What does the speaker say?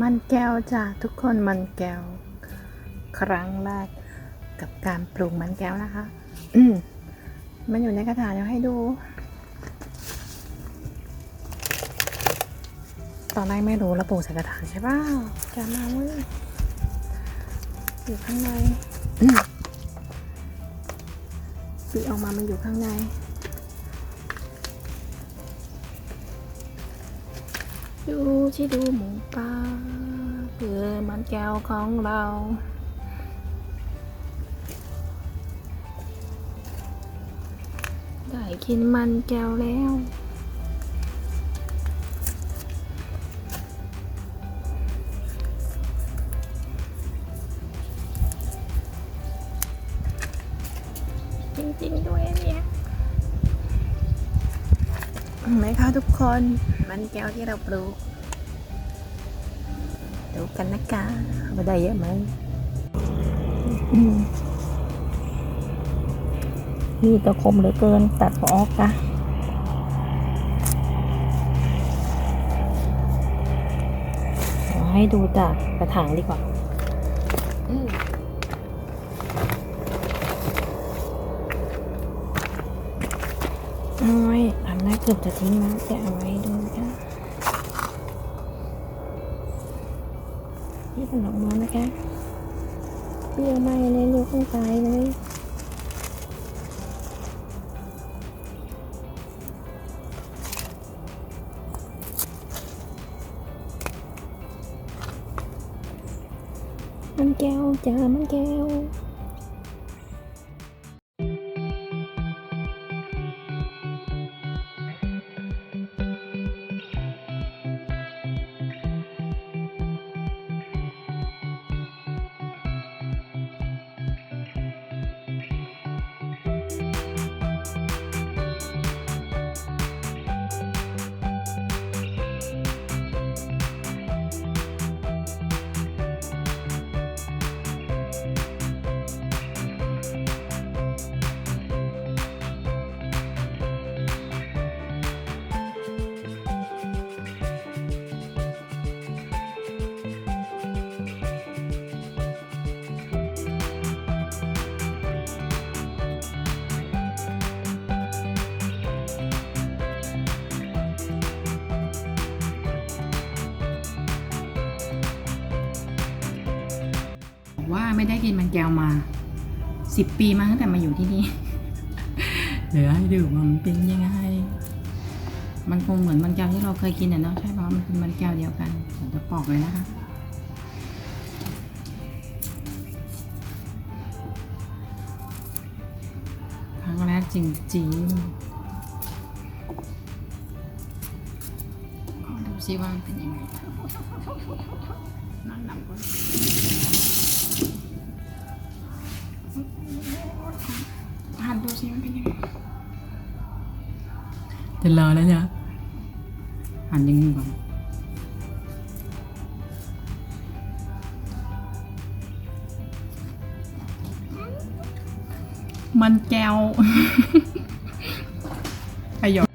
มันแก้วจ้ะทุกคนมันแก้ว ครั้งแรกกับการปลูกมันแก้วนะคะ อืมมันอยู่ในกระถางเดี๋ยวให้ดู ตอนแรกไม่รู้เราปลูกใส่กระถางใช่ป่ะแกะมาเว้ยอยู่ข้างในอืมปีออกมามันอยู่ข้างใน ดูที่ดูหมูป่าเพื่อมันแก้วของเราได้กินมันแก้วแล้วจริงๆด้วยเนี่ย ไหมคะทุกคนมันแก้วที่เราปลูก ดูกันนะคะว่าได้เยอะไหมอืมนี่ตัวคมเหลือเกินตัดออกนะให้ดูจากกระถางดีกว่าอืมอ ไว้อันแรกเกือบจะทิ้งแล้วจะเอาไว้ดูค่ะนี่เป็นออกมานะคะเปรี้ยวไหมเลยลูกต้องตายเลยมันแก้วจ้ามันแก้ว ว่าไม่ได้กินมันแก้วมาสิบปีมาตั้งแต่มาอยู่ที่นี่เหลือให้ดูมันเป็นยังไง มันคงเหมือนมันแก้วที่เราเคยกินอะเนาะใช่ปะมันเป็นมันแก้วเดียวกันผมจะปอกเลยนะคะครั้งแรกจริงๆขอดูซิว่ามันเป็นยังไงนั่งนัก่ nhìn lờ lên nha. Hành nhân như vậy mình chào hay rồi